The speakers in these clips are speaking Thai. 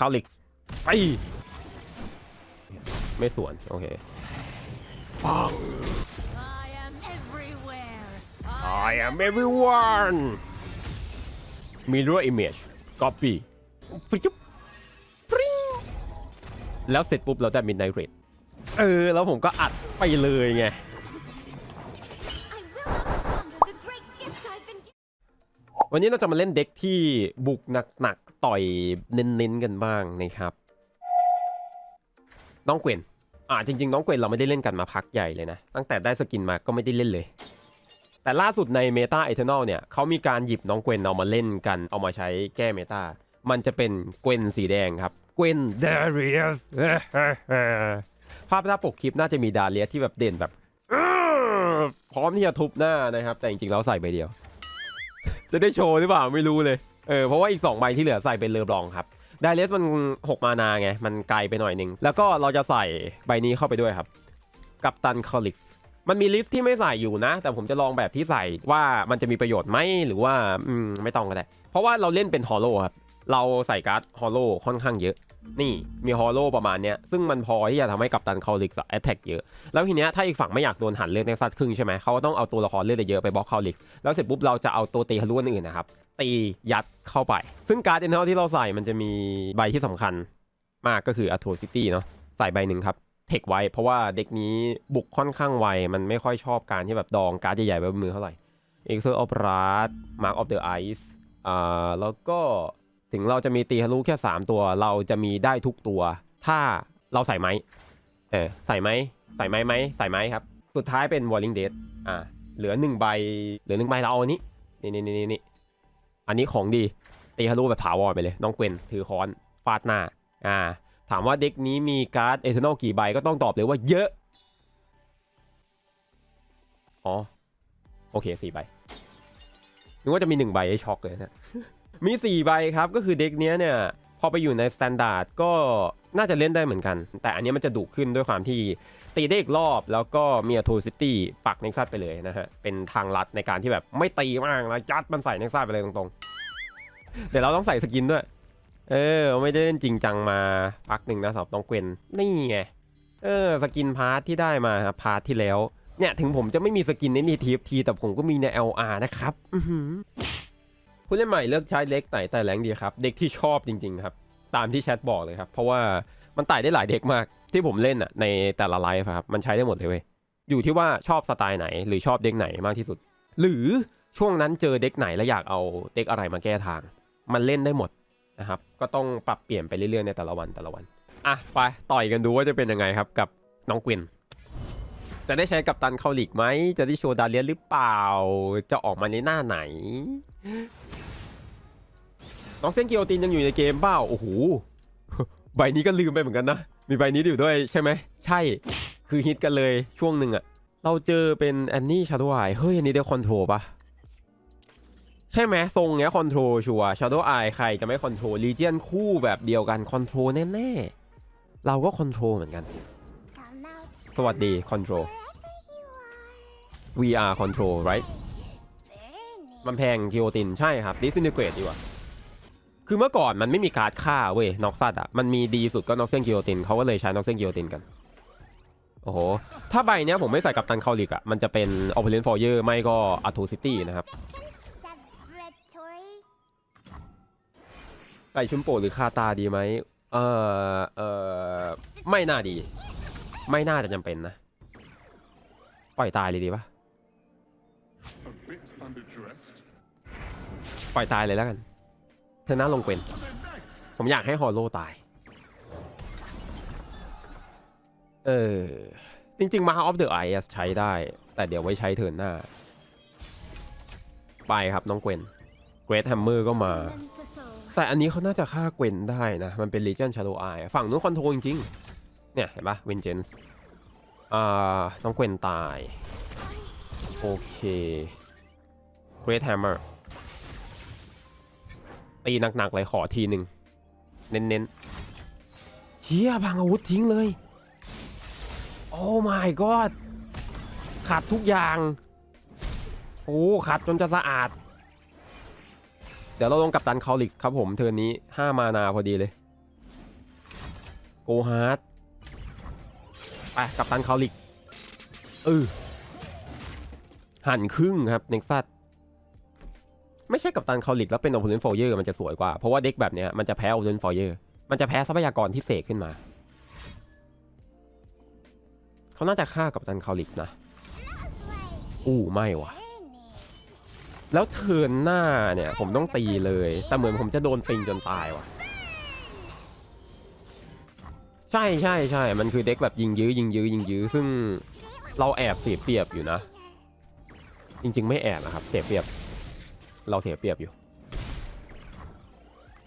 คาลิกไปไม่สวน โอเค I am everywhere. I am everyone mirror image copy ปริ๊บปริ๊งแล้วเสร็จปุ๊บเราได้ midnight red เออ แล้วผมก็อัดไปเลยไง I will not squander the great gift I've been given. วันนี้เราจะมาเล่นเด็กที่บุกหนักๆ ต่อยเน้นๆกันบ้างนะครับ น้องเกวนอ่าจริง ๆ น้องเกวนเราไม่ได้เล่นกันมาพักใหญ่เลยนะ ตั้งแต่ได้สกินมาก็ไม่ได้เล่นเลย แต่ล่าสุดในเมตาเอเทนอลเนี่ยเขามีการหยิบน้องเกวนเอามาเล่นกันเอามาใช้แก้เมตามันจะเป็นเกวนสีแดงครับเกวนดาเรียสภาพหน้าปกคลิปน่าจะมีดาเลียสที่แบบเด่นแบบพร้อมที่จะทุบหน้านะครับ แต่จริงๆแล้วใส่ใบเดียว จะได้โชว์หรือเปล่าไม่รู้เลย เออเพราะว่าอีก 2 ใบที่เหลือใส่เป็นเลอบลองครับไดเรสมัน 6 มานาไง มันไกลไปหน่อยหนึ่งแล้วก็เราจะใส่ใบนี้เข้าไปด้วยครับ กับตันคอลิกมันมีลิสต์ที่ไม่ใส่อยู่นะ แต่ผมจะลองแบบที่ใส่ว่ามันจะมีประโยชน์ไหมหรือว่าอืมไม่ต้องก็ได้ เพราะว่าเราเล่นเป็นฮอลโลครับ เราใส่การ์ดฮอลโลค่อนข้างเยอะ นี่มีฮอลโลประมาณเนี้ย ซึ่งมันพอที่จะทำให้กับตันคอลิกแอตแทกเยอะ แล้วทีเนี้ยถ้าอีกฝั่งไม่อยากโดนหันเลือดในซัดครึ่งใช่ไหมเขาก็ต้องเอาตัวละครเลือดเยอะไปบล็อกคอลิกแล้วเสร็จปุ๊บเราจะเอาตัวตีทะลุอื่นนะครับ ตียัดเข้าไป ซึ่งการ์ดเดนเทลที่เราใส่มันจะมีใบที่สำคัญมากก็คือ Atrocity เนาะใส่ใบหนึ่งครับเทคไว้ เพราะว่าเด็กนี้บุกค่อนข้างไว มันไม่ค่อยชอบการที่แบบดองการ์ดใหญ่ๆไว้บนมือเท่าไหร่ Exer of Wrath Mark of the Ice อ่าแล้วก็ถึงเราจะมีตีทะลุแค่ 3 ตัว เราจะมีได้ทุกตัว ถ้าเราใส่ไหมเออใส่ไหมใส่ไหมไหมใส่ไหมครับ สุดท้ายเป็น Walling Dead อ่าเหลือหนึ่งใบเหลือหนึ่งใบเราเอาอันนี้นี่นี่นี่นี่ อันนี้ของดีตีฮารุแบบถาวรไปเลย น้องเกวนถือค้อนฟาดหน้าอ่าถามว่าเด็กนี้มีการ์ดเอเทอร์นอลกี่ใบก็ต้องตอบเลยว่าเยอะ อ๋อ โอเคสี่ใบนึกว่าจะมีหนึ่งใบให้ช็อกเลยนะมีสี่ใบครับก็คือเด็กเนี้ยเนี่ยพอไปอยู่ในสแตนดาร์ดก็น่าจะเล่นได้เหมือนกัน แต่อันนี้มันจะดุขึ้นด้วยความที่ ตีได้อีกรอบแล้วก็มีอ t โทซิตี้ปักเน็กซัสไปเลยนะฮะ เป็นทางลัดในการที่แบบไม่ตีมากแล้วยัดมันใส่เน็กซัสไปเลยตรงๆ เดี๋ยวเราต้องใส่สกินด้วย เออ ไม่ได้เล่นจริงจังมาพักหนึ่งนะสำหรับน้องเกวนนี่ไง เออ สกินพาร์ทที่ได้มาพาร์ทที่แล้ว เนี่ยถึงผมจะไม่มีสกินในนีทีฟทีแต่ผมก็มีใน LR นะครับผู้เล่นใหม่เลือกใช้เด็กไหนแต่แรงดีครับ เด็กที่ชอบจริง ๆ ครับ ตามที่แชทบอกเลยครับ เพราะว่ามันไต่ได้หลายเด็กมาก ที่ผมเล่นอะในแต่ละไลฟ์ครับมันใช้ได้หมดเลยเว้ยอยู่ที่ว่าชอบสไตล์ไหน หรือชอบเด็กไหนมากที่สุด หรือช่วงนั้นเจอเด็กไหนแล้วอยากเอาเด็กอะไรมาแก้ทาง มันเล่นได้หมดนะครับก็ต้องปรับเปลี่ยนไปเรื่อยๆในแต่ละวันแต่ละวันอะไปต่อยกันดูว่าจะเป็นยังไงครับกับน้องกวินจะได้ใช้กับตันคาลิกไหม จะได้โชว์ดาเลียนหรือเปล่า จะออกมาในหน้าไหน น้องเซนกิโอตินยังอยู่ในเกมเปล่า โอ้โห ใบนี้ก็ลืมไปเหมือนกันนะ มีใบนี้อยู่ด้วยใช่ไหม ใช่ คือฮิตกันเลยช่วงหนึ่งอะเราเจอเป็นแอนนี่ชาร์ดไอเฮ้ย อันนี้ได้คอนโทรปะใช่ไหมทรงเนี้ยคอนโทรชัวชาร์ดไอใครจะไม่คอนโทรลีเจียนคู่แบบเดียวกันคอนโทรแน่ๆ เราก็คอนโทรเหมือนกัน สวัสดีคอนโทรล wherever you are. VR control right มันแพงกิโอตินใช่ครับ disintegrate ดีกว่า คือเมื่อก่อนมันไม่มีการ์ดฆ่าเว้ยน็อกซัดอะมันมีดีสุดก็น็อกเซนกิโอตินเขาก็เลยใช้น็อกเซนกิโอตินกันโอ้โห ถ้าใบเนี้ยผมไม่ใส่กับตันคาลิกอะ มันจะเป็น o p e r a t i o n Foyer ไม่ก็ Atrocity นะครับ Celebratory. ไก่ชุมโปหรือคาตาดีไหม เออเออไม่น่าดี ไม่น่าจะจำเป็นนะ ปล่อยตายเลยดีปะปล่อยตายเลยแล้วกัน ธอหน้าลงเป็น ผมอยากให้ฮอลโลตาย เออ จริง ๆ มาออฟเดอะไอเอสใช้ได้ แต่เดี๋ยวไว้ใช้เทินหน้า ไปครับน้องเกวนเกรทแฮมเมอร์ก็มา แต่อันนี้เขาน่าจะฆ่าเกวนได้นะ มันเป็น Legion Shadow Eye ฝั่งนู้นคอนโทรลจริงๆ เนี่ย เห็นปะ Vengeance อ่า น้องเกวนตาย โอเค Great Hammer ตีหนักๆเลยขอทีหนึ่งเน้นๆเฮียพังอาวุธทิ้งเลย โอ้ my god ขัดทุกอย่าง โอ้ขัดจนจะสะอาด เดี๋ยวเราลงกับตันคาลิกครับผมเทิร์นนี้ 5 มานาพอดีเลย โกฮาร์ดไปกับตันคาลิกเออหั่นครึ่งครับเน็กซัส ไม่ใช่กับตันคาลิกแล้วเป็นโอเพนฟอร์เยอร์มันจะสวยกว่า เพราะว่าเด็กแบบเนี้ยมันจะแพ้โอเพนฟอร์เยอร์มันจะแพ้ทรัพยากรที่เสกขึ้นมา เขาน่าจะฆ่ากับตันคาลิกนะ อู้ไม่ว่ะแล้วเทินหน้าเนี่ยผมต้องตีเลย แต่เหมือนผมจะโดนปิงจนตายว่ะใช่ใช่ใช่มันคือเด็กแบบยิงยื้อยิงยื้อยิงยื้อซึ่งเราแอบเสียเปรียบอยู่นะ จริง ๆ ไม่แอบนะครับเสียเปรียบ เราเสียเปรียบอยู่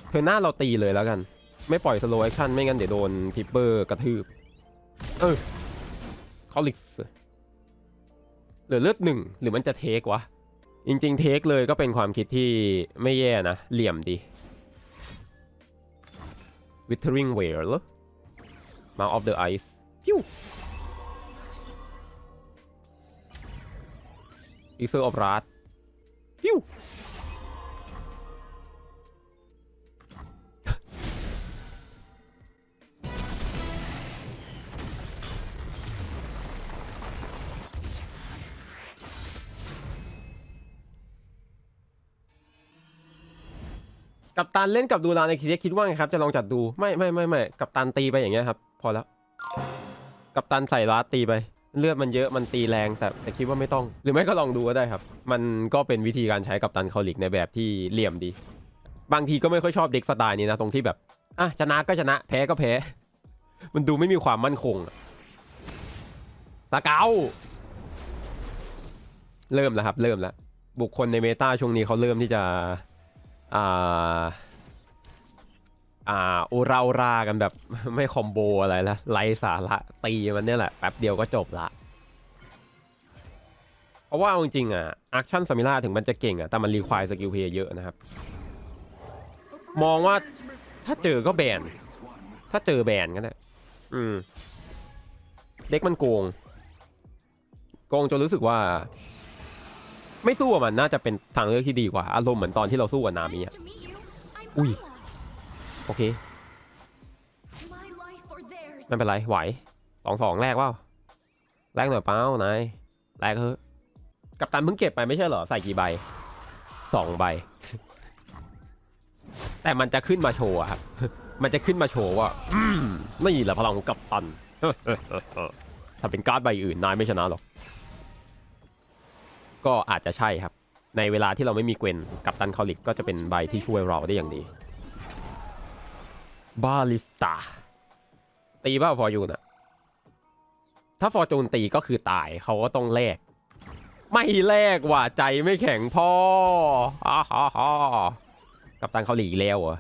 เทิร์หน้าเราตีเลยแล้วกัน ไม่ปล่อยสโลว์แอคชั่นไม่งั้นเดี๋ยวโดนพิปเปอร์กระทืบ เออคอลิกส์เหลือเลือดหนึ่งหรือมันจะเทควะ จริง ๆ เทคเลยก็เป็นความคิดที่ไม่แย่นะ เหลี่ยมดี Withering Veil Mouth of the Ice พิ้ว e x e r of Wrath พิ้ว กับตันเล่นกับดูรานในคีเรียคิดว่าไงครับ จะลองจัดดูไม่ไม่ไม่ไม่กับตันตีไปอย่างเงี้ยครับ พอแล้ว กับตันใส่ลาตีไป เลือดมันเยอะมันตีแรงแต่แต่คิดว่าไม่ต้อง หรือไม่ก็ลองดูก็ได้ครับ มันก็เป็นวิธีการใช้กับตันคอลิกในแบบที่เหลี่ยมดี บางทีก็ไม่ค่อยชอบเด็กสไตล์นี้นะตรงที่แบบอะชนะก็ชนะแพ้ก็แพ้ มันดูไม่มีความมั่นคงอะสเกาเริ่มแล้วครับ เริ่มแล้วบุคคลในเมตาช่วงนี้เขาเริ่มที่จะ อ่าอ่าอุราอุรากันแบบไม่คอมโบอะไรละไร้สาระตีมันเนี่ยแหละแป๊บเดียวก็จบละ เพราะว่าจริงๆอะแอคชั่นสมิล่าถึงมันจะเก่งอะแต่มันรีควายสกิลเพย์เยอะนะครับ มองว่าถ้าเจอก็แบน ถ้าเจอแบนก็ได้อืม เด็กมันโกง โกงจนรู้สึกว่า ไม่สู้กับมันน่าจะเป็นทางเลือกที่ดีกว่า อารมณ์เหมือนตอนที่เราสู้กับนามิอะ Ui. โอเค ไม่เป็นไร ไหวสองสองแรกว่าแรกหน่อยเป้านายแรกเถอะกับตันเพิ่งเก็บไปไม่ใช่เหรอ ใส่กี่ใบสองใบ แต่มันจะขึ้นมาโชว์อะครับ มันจะขึ้นมาโชว์ว่าอืมนี่แหละพลังของกับตัน ถ้าเป็นการ์ดใบอื่นนายไม่ชนะหรอก ก็อาจจะใช่ครับ ในเวลาที่เราไม่มีเกวนกับตันคอลิกก็จะเป็นใบที่ช่วยเราได้อย่างดีบาลิสตาตีบ้าฟอร์ยูนอะถ้าฟอร์จูนตีก็คือตายเขาก็ต้องแลกไม่แลกว่ะใจไม่แข็งพออ่าฮ่าฮ่ากับตันเขาหลีแล้วเหรอ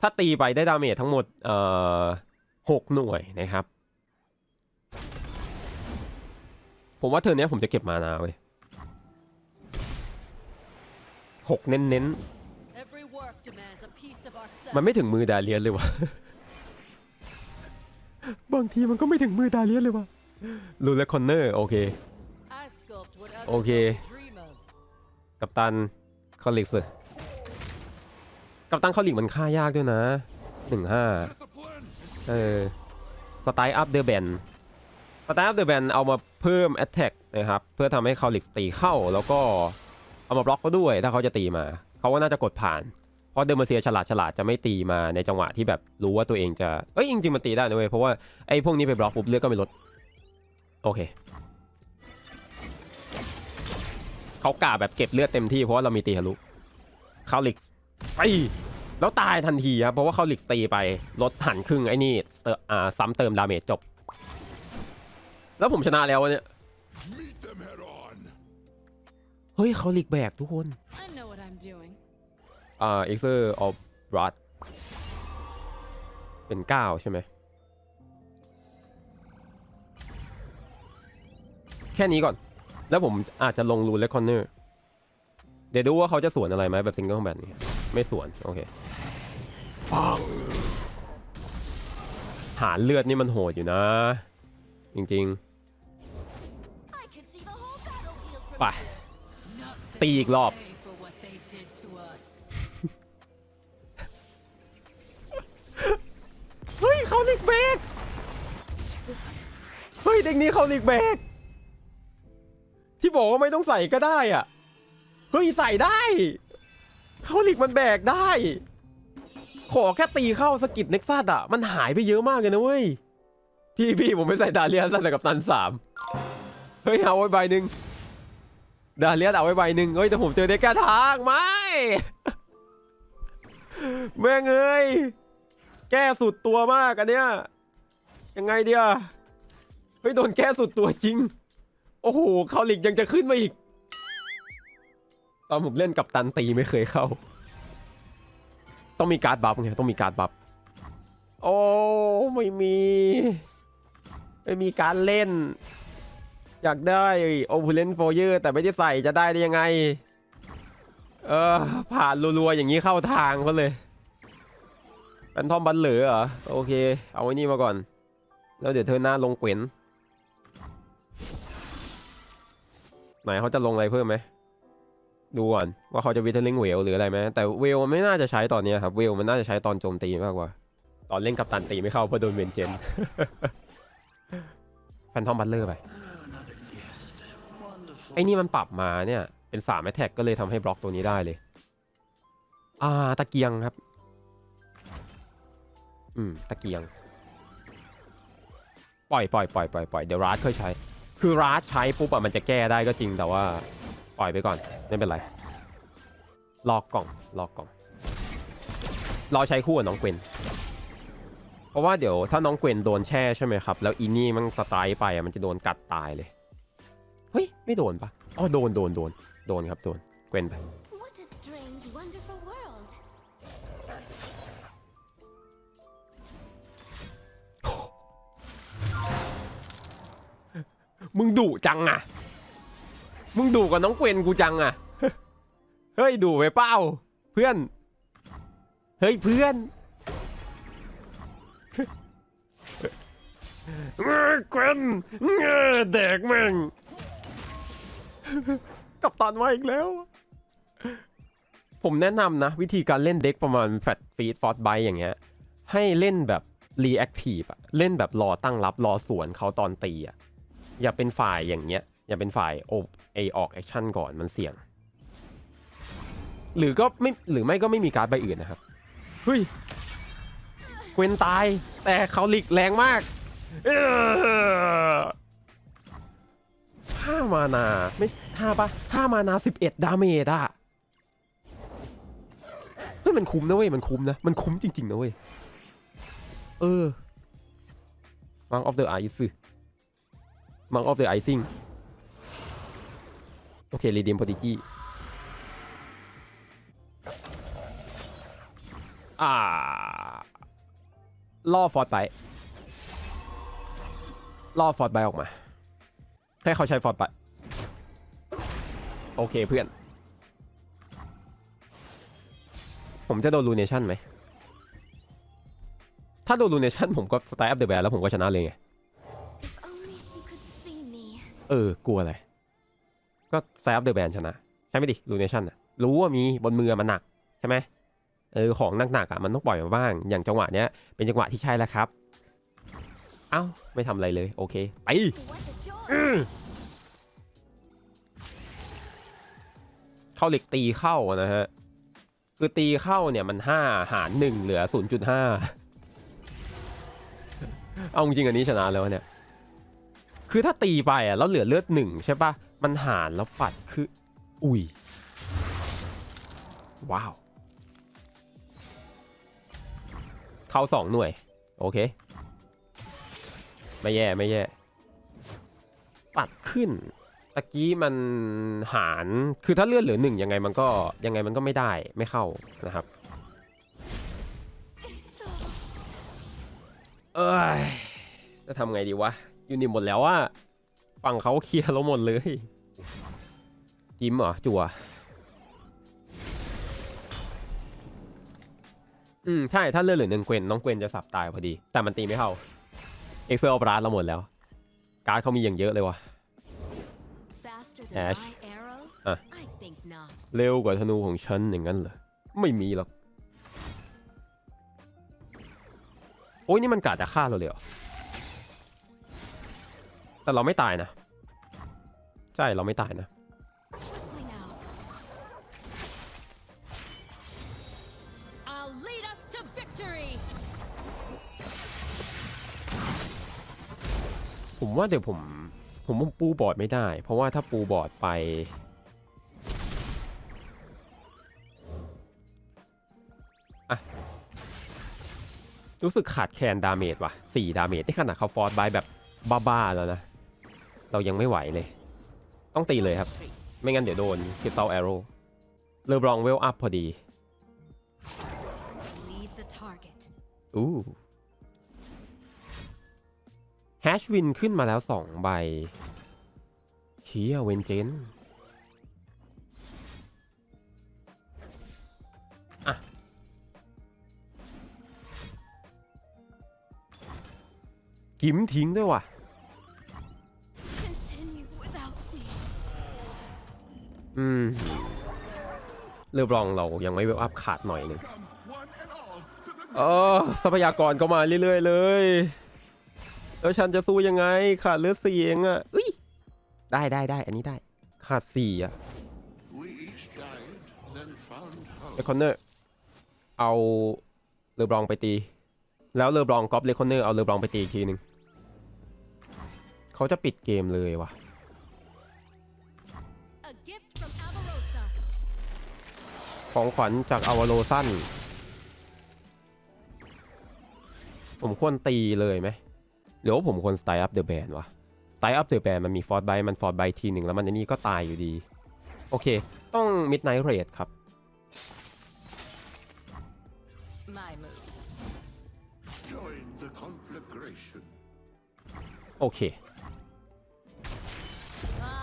ถ้าตีไปได้ดาเมจทั้งหมดเอ่อหกหน่วยนะครับ ผมว่าเทอร์นเนี้ยผมจะเก็บมานาเว้ย หกเน้นๆ Every work demands a piece of ourselves. มันไม่ถึงมือดาเลียนเลยวะบางทีมันก็ไม่ถึงมือดาเลียนเลยวะลูและคอนเนอร์โอเค I sculpt what others Okay. only dream of. กับตันคอลิกส์กับตันคอลิกมันฆ่ายากด้วยนะหนึ่งห้า Discipline! เออสไตล์อัพเดอะแบนสไตล์อัพเดอะแบนเอามาเพิ่มแอตแทกนะครับ เพื่อทำให้คอลิกตีเข้าแล้วก็ เอามาบล็อกเขาด้วยถ้าเขาจะตีมาเขาก็น่าจะกดผ่าน เพราะเดอร์มาเซียฉลาดฉลาดจะไม่ตีมาในจังหวะที่แบบรู้ว่าตัวเองจะเอ้ยจริงๆมันตีได้นะเว้ยเพราะว่าไอ้พวกนี้ไปบล็อกปุ๊บเลือดก็ไม่ลดโอเคเขากาแบบเก็บเลือดเต็มที่เพราะว่าเรามีตีทะลุคาลิกไปแล้วตายทันทีครับเพราะว่าเขาลิกตีไปลดหันครึ่งไอ้นี่เอ่าซ้ำเติมดาเมจจบ แล้วผมชนะแล้วเนี่ย ฮ้ยเขาลิกแบกทุกคน I know what I'm doing. อ่า Exer of Blood เป็น 9 ใช่ไหม แค่นี้ก่อน แล้วผมอาจจะลงรูเลคอนเนอร์ เดี๋ยวดูว่าเขาจะสวนอะไรไหมแบบซิงเกิลคอมแบทนี้ ไม่สวน โอเคหารเลือดนี่มันโหดอยู่นะ จริง I can see the whole battlefield from ๆไป ตีอีกรอบ เฮ้ยเขาลิกเบรกเฮ้ยเด็กนี้เขาลิกเบรกที่บอกว่าไม่ต้องใส่ก็ได้อะ เฮ้ยใส่ได้เขาลิกมันแบกได้ ขอแค่ตีเข้าสกิดเน็กซัสอะ มันหายไปเยอะมากเลยนะเว้ย พี่พี่ผมไม่ใส่ดาเลียสใส่กับตันสามเฮ้ยเอาไว้ใบหนึ่ง ดาเลียสเอาไว้ใบหนึ่งเฮ้ยแต่ผมเจอเด็กแก้ทางไม่แม่งเอ้ยแก้สุดตัวมากอันเนี้ยยังไงเดียเฮ้ยโดนแก้สุดตัวจริง โอ้โหเขาหลิกยังจะขึ้นมาอีก ตอนผมเล่นกับตันตีไม่เคยเข้า ต้องมีการ์ดบัฟไงต้องมีการ์ดบัฟโอ้ไม่มี ไม่มีการเล่น อยากได้โอเพนโฟเยอร์แต่ไม่ได้ใส่จะได้ได้ยังไง เออ ผ่านรัวๆ อย่างนี้เข้าทางเขาเลยเป็นทอมบันเหลือเหรอ โอเค เอาไว้นี่มาก่อน แล้วเดี๋ยวเธอหน้าลงเกวนไหนเขาจะลงอะไรเพิ่มไหมดูก่อนว่าเขาจะวิทเทลิงเวลหรืออะไรไหมแต่เวลมันไม่น่าจะใช้ตอนนี้ครับเวลมันน่าจะใช้ตอนโจมตีมากกว่า ตอนเล่นกับตันตีไม่เข้าเพราะโดนเวนเจนแฟนทอมบัตเลอร์ไป ไอ้นี่มันปรับมาเนี่ยเป็น3ามแท็กก็เลยทำให้บล็อกตัวนี้ได้เลย อ่าตะเกียงครับ อืมตะเกียง ปล่อยปล่อยปล่อยปล่อยปล่อยเดี๋ยวราดค่อยใช้ คือราดใช้ปุ๊บอะมันจะแก้ได้ก็จริงแต่ว่า ปล่อยไปก่อนไม่เป็นไรลอกกล่องลอกกล่องรอใช้คู่กับน้องเกวนเพราะว่าเดี๋ยวถ้าน้องเกวนโดนแช่ใช่ไหมครับ แล้วอีนี่มันสไตล์ไปอะมันจะโดนกัดตายเลย เฮ้ย ไม่โดนปะอ๋อโดนโดนโดนโดนครับโดนเกวนไป What a strange, wonderful world. มึงดุจังอะมึงดุกับน้องเกวนกูจังอะเฮ้ยดุไปเป้า เพื่อน เฮ้ยเพื่อนเอ้ยเกวนเอ้ยแดกแม่ง กับตันมาอีกแล้ว ผมแนะนำนะ วิธีการเล่นเด็กประมาณแฟตฟีดฟอร์ดไบอย่างเงี้ย ให้เล่นแบบรีแอคทีฟอะเล่นแบบรอตั้งรับรอสวนเขาตอนตีอะอย่าเป็นฝ่ายอย่างเงี้ย อย่าเป็นฝ่ายโอเอออกแอคชั่นก่อนมันเสี่ยง หรือก็ไม่หรือไม่ก็ไม่มีการใบอื่นนะครับเฮ้ยเกวนตายแต่เขาหลีกแรงมากเออ ห้ามานาไม่ห้าปะห้ามานาสิบเอ็ดดาเมจอะเฮ้ยมันคุ้มนะเว้ยมันคุ้มนะ มันคุ้มจริงๆนะเว้ย เออ Monk of the Ice Monk of the Icing โอเค Redeem Prodigy อ่าล่อฟอร์ดไปล่อฟอร์ดไปออกมา ให้เขาใช้ฟอร์ดไป โอเคเพื่อน ผมจะโดนลูเนชั่นไหม ถ้าโดนลูเนชั่นผมก็สไตล์อัพเดอะแบร์แล้วผมก็ชนะเลยไง If only she could see me. เออ กลัวอะไร ก็สไตล์อัพเดอะแบร์ชนะ ใช่ไหมดิลูเนชั่นอะรู้ว่ามีบนมือมันหนัก ใช่ไหมเออของหนักๆอะมันต้องปล่อยมาบ้าง อย่างจังหวะเนี้ยเป็นจังหวะที่ใช่แล้วครับ เอ้า ไม่ทำอะไรเลย โอเค ไปเข้าเหล็กตีเข้านะฮะ คือตีเข้าเนี่ยมันห้าหารหนึ่งเหลือศูนย์จุดห้าเอาจริงอันนี้ชนะแล้วเนี่ย คือถ้าตีไปอะแล้วเหลือเลือดหนึ่งใช่ปะมันหารแล้วปัดคือ อุ้ย ว้าว เข้าสองหน่วย โอเค ไม่แย่ไม่แย่ปัดขึ้นตะกี้มันหารคือถ้าเลื่อนเหลือหนึ่งยังไงมันก็ยังไงมันก็ไม่ได้ไม่เข้านะครับเอ้ยจะทำไงดีวะยูนิตหมดแล้วอะฝั่งเขาเคลียร์เราหมดเลยจิ้มเหรอจัวอืมใช่ถ้าเลื่อนเหลือหนึ่งเกวนน้องเกวนจะสับตายพอดี แต่มันตีไม่เข้า เอ็กเซอร์ออปราเราหมดแล้ว การ์ดเขามีอย่างเยอะเลยวะ Faster than Ash. my arrow? Ah. I think not. เร็วกว่าธนูของฉันอย่างนั้นเหรอ ไม่มีหรอกผอ้ยนี่มันกาจะฆ่าเราเลยเหรอ แต่เราไม่ตายนะ ใช่เราไม่ตายนะ ผมว่าเดี๋ยวผม ผมว่าปูบอร์ดไม่ได้ เพราะว่าถ้าปูบอร์ดไป อะ รู้สึกขาดแคลนดาเมจว่ะสี่ดาเมจที่ขนาดเขาฟอร์สบายแบบบ้าๆแล้วนะ เรายังไม่ไหวเลย ต้องตีเลยครับ ไม่งั้นเดี๋ยวโดนคิสตัลแอโร่เลอบรองเวลอัพพอดี Lead the target. อู้ แฮชวินขึ้นมาแล้วสองใบเชียเวนเจนอะกิมทิ้งด้วยว่ะอืมเรือบรองเรายังไม่เวลอัพขาดหน่อยนึงเออทรัพยากรก็มาเรื่อย ๆ เลย แล้วฉันจะสู้ยังไงขาดเลือดสี่เองอะอุ้ยได้ได้ได้อันนี้ได้ขาดสี่อะ We each died, then found เล hope. คอนเนอร์เอาเรือบรองไปตี แล้วเรือบรองก๊อปเลคอนเนอร์เอาเรือบรองไปตีอีกทีหนึ่งเขาจะปิดเกมเลยว่ะ A gift from Avarosa. ของขวัญจากอวโรสั้นผมควรตีเลยไหม หรือว่าผมควรสไตล์อัพเดอะแบนวะสไตล์อัพเดอะแบนมันมีฟอร์ดไบมันฟอร์ดไบทีหนึ่งแล้วมันอันนี้ก็ตายอยู่ดี โอเค ต้องมิดไนท์เรดครับ My move. Join the conflagration. โอเค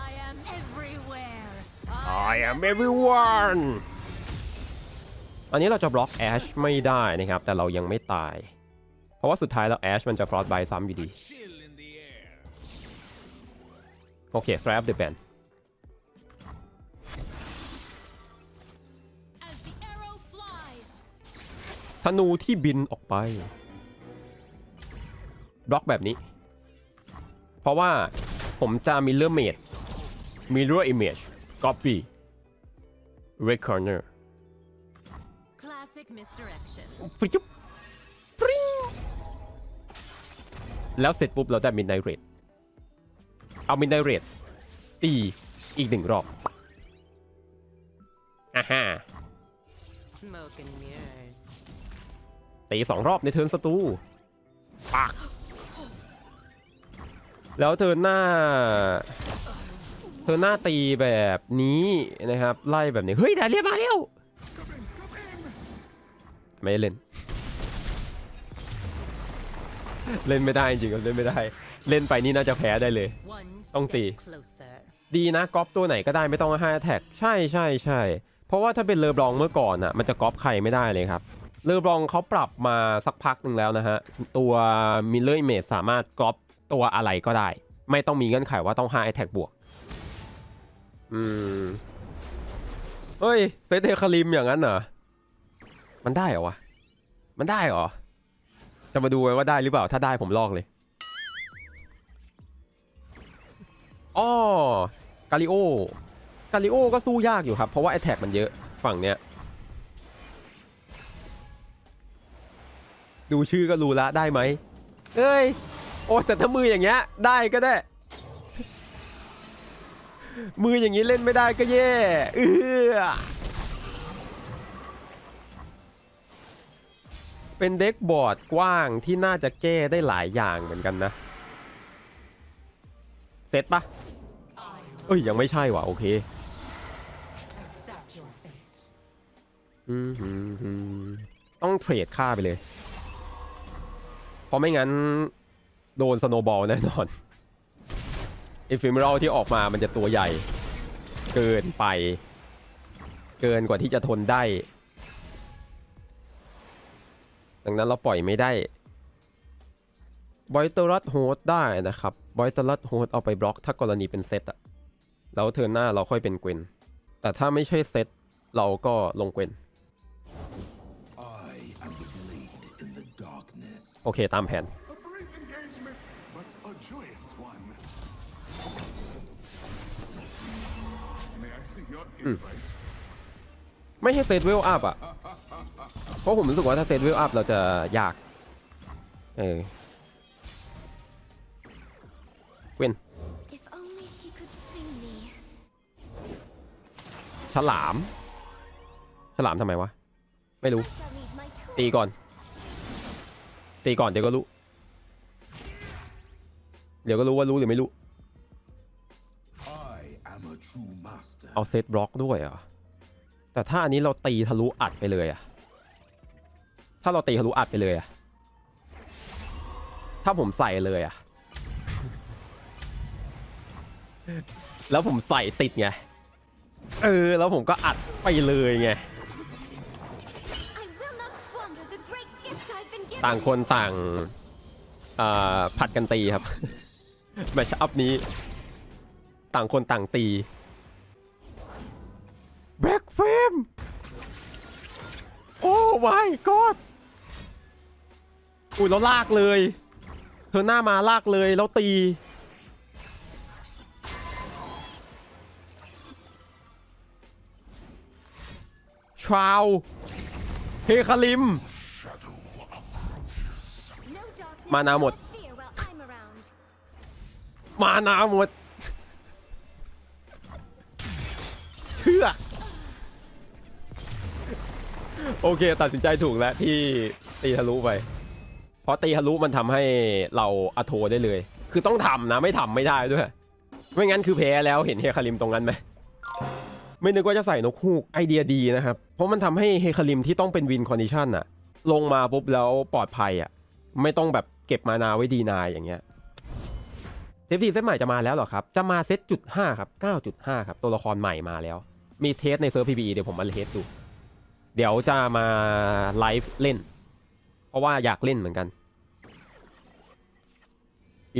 I am everywhere. I am everyone อันนี้เราจะบล็อกแอชไม่ได้นะครับ แต่เรายังไม่ตาย เพราะว่าสุดท้ายแล้วแอชมันจะฟรอสไบซ้ำอยู่ดี Chill in the air. โอเค strap the band As the arrow flies. ธนูที่บินออกไปบล็อกแบบนี้ เพราะว่าผมจะมิเลอร์เมดมิเลอร์อิมเมจก๊อปปี้เรคคอร์เนอร์ Classic misdirection. แล้วเสร็จปุ๊บเราได้มินไนเรดเอามินไนเรดตีอีกหนึ่งรอบอ่าฮะ Smoke and mirrors. ตีสองรอบในเทิร์นศัตรูปักแล้วเทิร์นหน้าเทิร์นหน้าตีแบบนี้นะครับ ไล่แบบนี้ เฮ้ยดาเรียมาเร็วไม่ได้เล่น เล่นไม่ได้จริงๆครับเล่นไม่ได้ เล่นไปนี่น่าจะแพ้ได้เลย One Tông step tì. closer. ดีนะก๊อปตัวไหนก็ได้ไม่ต้องให้แท็ก ใช่ใช่ใช่เพราะว่าถ้าเป็นเลอบรองเมื่อก่อนอะ มันจะก๊อปใครไม่ได้เลยครับเลอบรองเขาปรับมาสักพักหนึ่งแล้วนะฮะ ตัวมิลเลอร์เมจสามารถก๊อปตัวอะไรก็ได้ ไม่ต้องมีเงื่อนไขว่าต้อง5 attack บวก อืมเฮ้ยเซตเทคาริมอย่างนั้นเหรอมันได้เหรอวะมันได้เหรอ จะมาดูไว้ว่าได้หรือเปล่า ถ้าได้ผมลอกเลยอ้อกาลิโอกาลิโอก็สู้ยากอยู่ครับ เพราะว่า a อ t a c k มันเยอะฝั่งเนี้ย ดูชื่อก็รู้ละได้ไหมเอ้ย โอ้แต่ถ้ามืออย่างเงี้ย ได้ก็ได้ มืออย่างนี้เล่นไม่ได้ก็แย่เออ เป็นเด็กบอร์ดกว้างที่น่าจะแก้ได้หลายอย่างเหมือนกันนะ เสร็จปะเอ้ยยังไม่ใช่ว่ะโอเคต้องเทรดค่าไปเลย เพราะไม่งั้น โดนสโนบอลแน่นอนอิฟิมเรลที่ออกมามันจะตัวใหญ่ เกินไป เกินกว่าที่จะทนได้ ดังนั้นเราปล่อยไม่ได้บอยเตอรัสโฮสได้นะครับบอยเตอรัสโฮสเอาไปบล็อก ถ้ากรณีเป็นเซตอะแล้วเทิร์นหน้าเราค่อยเป็นเกวนแต่ถ้าไม่ใช่เซตเราก็ลงเกวน I am the blade in the darkness. โอโอเคตามแผน A brief engagement, but a joyous one. May I see your invite? ไม่ให้เซตเวลอัพอะ เพราะผมรู้สึกว่าถ้าเซตเวลอัพเราจะยาก เออเว้นฉลาม ฉลามทำไมวะ ไม่รู้ ตีก่อน ตีก่อนเดี๋ยวก็รู้ เดี๋ยวก็รู้ว่ารู้หรือไม่รู้ เอาเซตบล็อกด้วยเหรอะแต่ถ้าอันนี้เราตีทะลุอัดไปเลยอะ ถ้าเราตีทะลุอัดไปเลยอะถ้าผมใส่เลยอะแล้วผมใส่ติดไง เออ แล้วผมก็อัดไปเลยไง I will not squander the great gift I've been given. ต่างคนต่างอ่าผัดกันตีครับ แมตชอัพนี้ ต่างคนต่างตีแบ็กเฟมโอ้ my god อุ้ยแล้วลากเลย เธอหน้ามาลากเลยแล้วตี ชาวเฮคาลิม No darkness, Mana no một. fear while I'm around. มานาหมดเพื่อโอเค ตัดสินใจถูกแล้วที่ตีทะลุไป ราะตีทะลุมันทำให้เราอโทได้เลย คือต้องทำนะไม่ทำไม่ได้ด้วย ไม่งั้นคือแพ้แล้วเห็นเฮคาริมตรงนั้นไหมไม่นึกว่าจะใส่นกฮูกไอเดียดีนะครับ เพราะมันทำให้เฮคาริมที่ต้องเป็นวินคอนดิชันอะลงมาปุ๊บแล้วปลอดภัยอะไม่ต้องแบบเก็บมานาไว้ดีนายอย่างเงี้ยเซฟทีเซตใหม่จะมาแล้วหรอครับ จะมาเซตจุดห้าครับเก้าจุดห้าครับ ตัวละครใหม่มาแล้ว มีเทสในเซิร์ฟ PVE เดี๋ยวผมมาเทสดู เดี๋ยวจะมาไลฟ์เล่น เพราะว่าอยากเล่นเหมือนกัน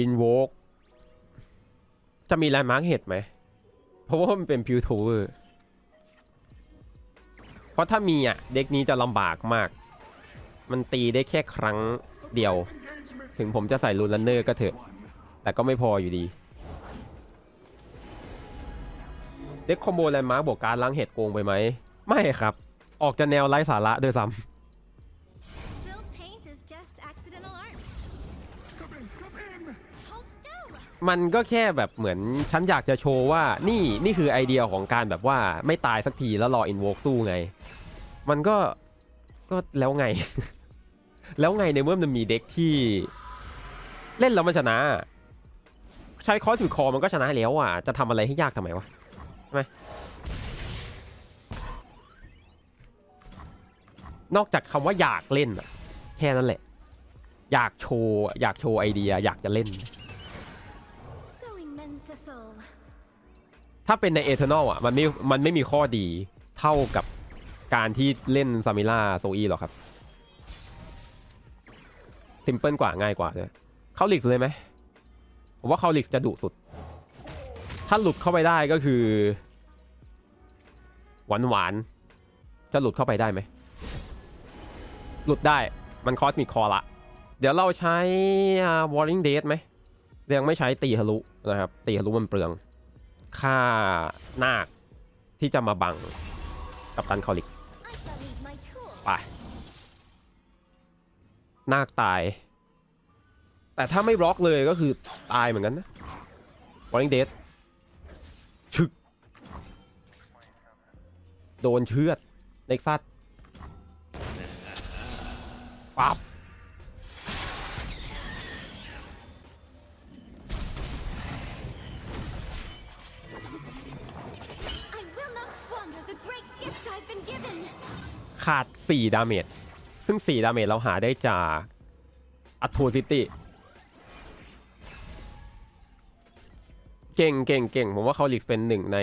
Invoke จะมีแลนด์มาร์คเห็ดไหม เพราะว่ามันเป็นพิวทูเวอร์เพราะถ้ามีอะ เด็กนี้จะลำบากมาก มันตีได้แค่ครั้งเดียว ถึงผมจะใส่รูนลันเนอร์ก็เถอะ แต่ก็ไม่พออยู่ดี เด็กคอมโบแลนด์มาร์กบวกการล้างเห็ดโกงไปไหม ไม่ครับ ออกจะแนวไร้สาระด้วยซ้ Spilled มันก็แค่แบบเหมือนฉันอยากจะโชว์ว่านี่นี่คือไอเดียของการแบบว่าไม่ตายสักทีแล้วรออินโวกสู้ไง มันก็ก็แล้วไง แล้วไงในเมื่อมันมีเด็กที่ เล่นแล้วมันชนะ ใช้คอสถือคอมันก็ชนะแล้วอะ จะทำอะไรให้ยากทำไมวะใช่ไหมนอกจากคำว่าอยากเล่นอะแค่นั้นแหละ อยากโชว์ อยากโชว์ไอเดีย อยากจะเล่น ถ้าเป็นในเอเทอร์นอลอะมันไม่มันไม่มีข้อดีเท่ากับการที่เล่นซามิล่าโซอีหรอกครับซิมเพิลกว่าง่ายกว่าเลยเข้าลิกเลยไหมผมว่าเข้าลิกจะดุสุด ถ้าหลุดเข้าไปได้ก็คือ หวานหวานจะหลุดเข้าไปได้ไหม หลุดได้มันคอสมิคอละ เดี๋ยวเราใช้วอร์ r ิ n งเด t ไหม ยังไม่ใช้ตีทะลุนะครับ ตีทะลุมันเปลือง ค่านาคที่จะมาบังกับตันคอลิกไปนาคตาย แต่ถ้าไม่บล็อกเลยก็คือตายเหมือนกันนะวอร์ i งเด t ชึก โดนเชือดเน็กซัสปั๊บ ขาด 4 ดาเมจ ซึ่ง 4 ดาเมจเราหาได้จากอัตโทซิตี้ เก่งเก่งเก่งผมว่าเขาลิกเป็นหนึ่งใน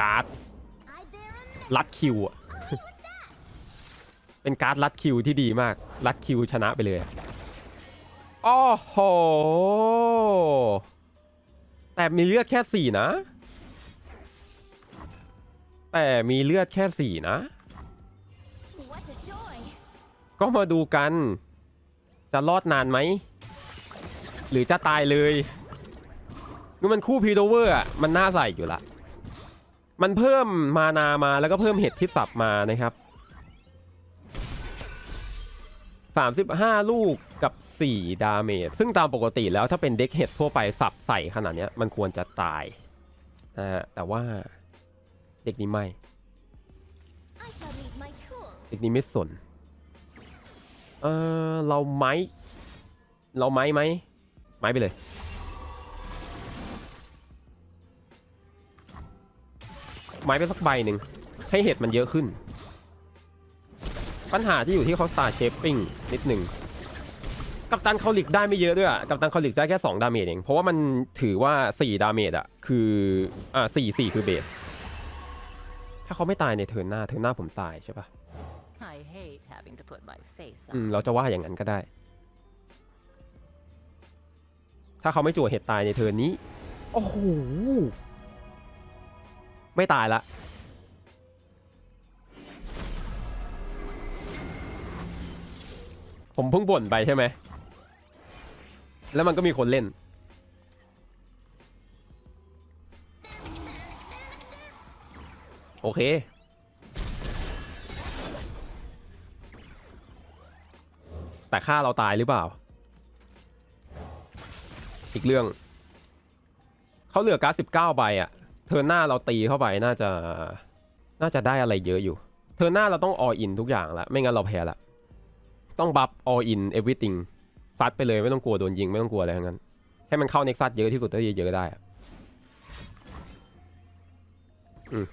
การ์ดลัดคิวอะเป็นการ์ดลัดคิวที่ดีมาก ลัดคิวชนะไปเลยอะโอ้โห แต่มีเลือดแค่สี่นะ แต่มีเลือดแค่สี่นะ ก็มาดูกัน จะรอดนานไหม หรือจะตายเลยคือมันคู่พีโดเวอร์อะมันน่าใส่อยู่ละมันเพิ่มมานามาแล้วก็เพิ่มเห็ดที่สับมานะครับ35 ลูกกับ 4 ดาเมจซึ่งตามปกติแล้วถ้าเป็นเด็กเห็ดทั่วไปสับใส่ขนาดนี้มันควรจะตายนะฮะแต่ว่าเด็กนี้ไม่ เด็กนี้ไม่สน เออเราไม้ เราไม้ไหมไม้ไปเลย ไม้ไปสักใบหนึ่งให้เห็ดมันเยอะขึ้น ปัญหาที่อยู่ที่เขา Star Shaping นิดหนึ่งกัปตันคอลิกได้ไม่เยอะด้วยอะกัปตันคอลิกได้แค่ 2 ดาเมจเอง เพราะว่ามันถือว่า 4 ดาเมจอะคือ อ่า4 4คือเบส ถ้าเขาไม่ตายในเทิร์นหน้า เทิร์นหน้าผมตายใช่ปะ I hate having to put my face อื on. มเราจะว่าอย่างนั้นก็ได้ ถ้าเขาไม่จั่วเห็ดตายในเทิร์นนี้ โอ้โห ไม่ตายละ ผมเพิ่งบ่นไปใช่ไหม แล้วมันก็มีคนเล่น โอเค แต่ฆ่าเราตายหรือเปล่า อีกเรื่อง เขาเหลือการ์ดสิบเก้าใบอะเทอร์หน้าเราตีเข้าไปน่าจะ น่าจะได้อะไรเยอะอยู่เทอร์หน้าเราต้อง all in ทุกอย่างละไม่งั้นเราแพ้ละ ต้องบัฟ all in everything ซัดไปเลยไม่ต้องกลัวโดนยิงไม่ต้องกลัวอะไรทั้งนั้น ให้มันเข้าเน็กซัสเยอะที่สุดเท่าที่จะเยอะได้อืม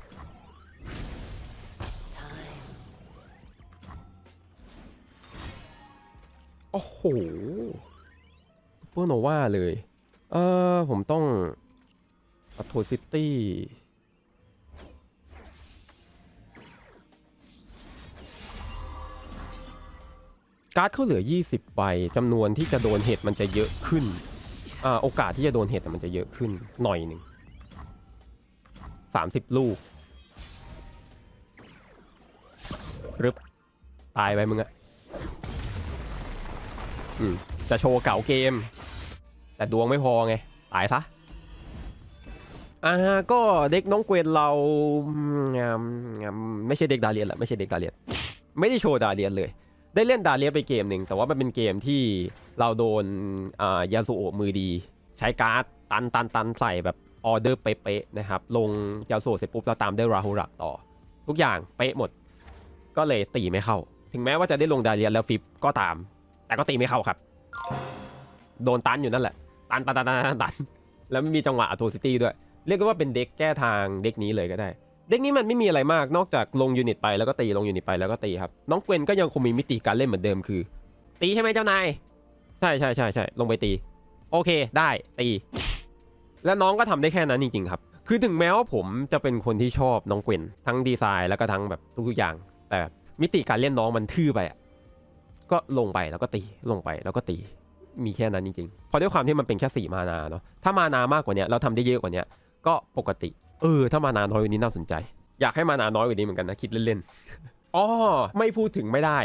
โอ้โหซูเปอร์โนวาเลย เออผมต้องอัตโทซิตี้การ์ดเขาเหลือ 20ใบจำนวนที่จะโดนเห็ดมันจะเยอะขึ้น อ่า โอกาสที่จะโดนเห็ดมันจะเยอะขึ้นหน่อยหนึ่ง30 ลูกรึบตายไปมึงอะ จะโชว์เก่าเกม แต่ดวงไม่พอไง ตายซะอ่าก็เด็กน้องเกวนเราไม่ใช่เด็กดาเลียนแหละไม่ใช่เด็กดาเลียนไม่ได้โชว์ดาเลียนเลย ได้เล่นดาเลียนไปเกมหนึ่งแต่ว่ามันเป็นเกมที่เราโดนอ่ายาสุโอะมือดี ใช้การ์ดตันตันตันใส่แบบออเดอร์เป๊ะๆนะครับ ลงยาสุโอะเสร็จปุ๊บเราตามด้วยราฮูรักต่อ ทุกอย่างเป๊ะหมด ก็เลยตีไม่เข้า ถึงแม้ว่าจะได้ลงดาเลียนแล้วฟิปก็ตาม แต่ก็ตีไม่เข้าครับ โดนตันอยู่นั่นแหละ ตันตันตันตันตัน แล้วไม่มีจังหวะอ t โ o ซิตี้ด้วย เรียกว่าเป็นเด็กแก้ทางเด็กนี้เลยก็ได้ เด็กนี้มันไม่มีอะไรมาก นอกจากลงยูนิตไปแล้วก็ตีลงยูนิตไปแล้วก็ตีครับ น้องเกวนก็ยังคงมีมิติการเล่นเหมือนเดิมคือ ตีใช่ไหมเจ้านาย ใช่ใช่ใช่ใช่ลงไปตี โอเคได้ตี แล้วน้องก็ทำได้แค่นั้นจริงๆครับ คือถึงแม้ว่าผมจะเป็นคนที่ชอบน้องเกวนทั้งดีไซน์แล้วก็ทั้งแบบทุกๆอย่าง แต่มิติการเล่นน้องมันทื่อไปอะ ก็ลงไปแล้วก็ตีลงไปแล้วก็ตีมีแค่นั้นจริงๆเพราะด้วยความที่มันเป็นแค่สี่มานาเนาะถ้ามานามากกว่านี้เราทำได้เยอะกว่านี้ก็ปกติเออถ้ามานาน้อยกว่านี้น่าสนใจ อยากให้มานาน้อยกว่านี้เหมือนกันนะคิดเล่นๆอ๋อไม่พูดถึงไม่ได้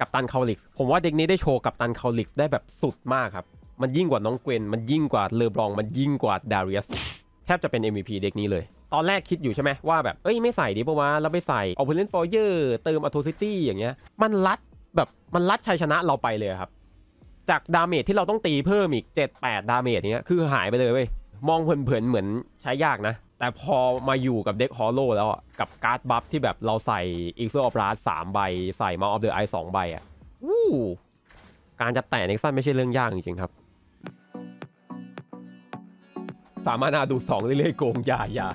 กับตันคาลิกผมว่าเด็กนี้ได้โชว์กับตันคาลิกได้แบบสุดมากครับ มันยิ่งกว่าน้องเกวนมันยิ่งกว่าเลอบรอง มันยิ่งกว่าดาริอัสแทบจะเป็น MVP เด็กนี้เลย ตอนแรกคิดอยู่ใช่ไหมว่าแบบเอ้ยไม่ใส่ดีปะวะแล้วไปใส่ Opponent Foyer เติม Atrocity อย่างเงี้ยมันลัด แบบมันลัดชัยชนะเราไปเลยครับ จากดาเมจที่เราต้องตีเพิ่มอีก 7-8 ดาเมจเนี้ยคือหายไปเลยเว้ยมองเพลินๆเหมือนใช้ยากนะ แต่พอมาอยู่กับเด็กฮอลโลแล้วอะกับการ์ดบัฟที่แบบเราใส่อีกเซอร์ออฟราสามใบ ใส่มาออฟเดอะไอสองใบอะวู้การจะแตะเน็กซันไม่ใช่เรื่องยากจริงๆครับ สามารถนาดูสองเรื่อยๆโกงอยาอยา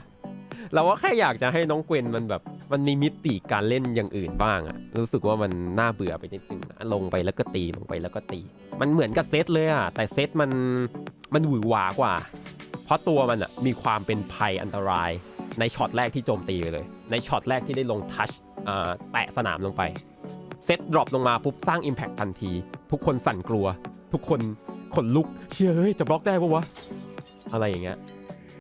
เราว่าแค่อยากจะให้น้องเกวนมันแบบ มันมีมิติการเล่นอย่างอื่นบ้างอะรู้สึกว่ามันน่าเบื่อไปนิดนึงอะลงไปแล้วก็ตีลงไปแล้วก็ตี มันเหมือนกับเซตเลยอะแต่เซตมันมันหวือหวากว่า เพราะตัวมันอะมีความเป็นภัยอันตราย ในช็อตแรกที่โจมตีเลย ในช็อตแรกที่ได้ลงทัชอ่าแตะสนามลงไปเซตดรอปลงมาปุ๊บสร้าง Impact ทันที ทุกคนสั่นกลัว ทุกคนขนลุกเชื่อเฮ้ยจะบล็อกได้ปะวะ อะไรอย่างเงี้ย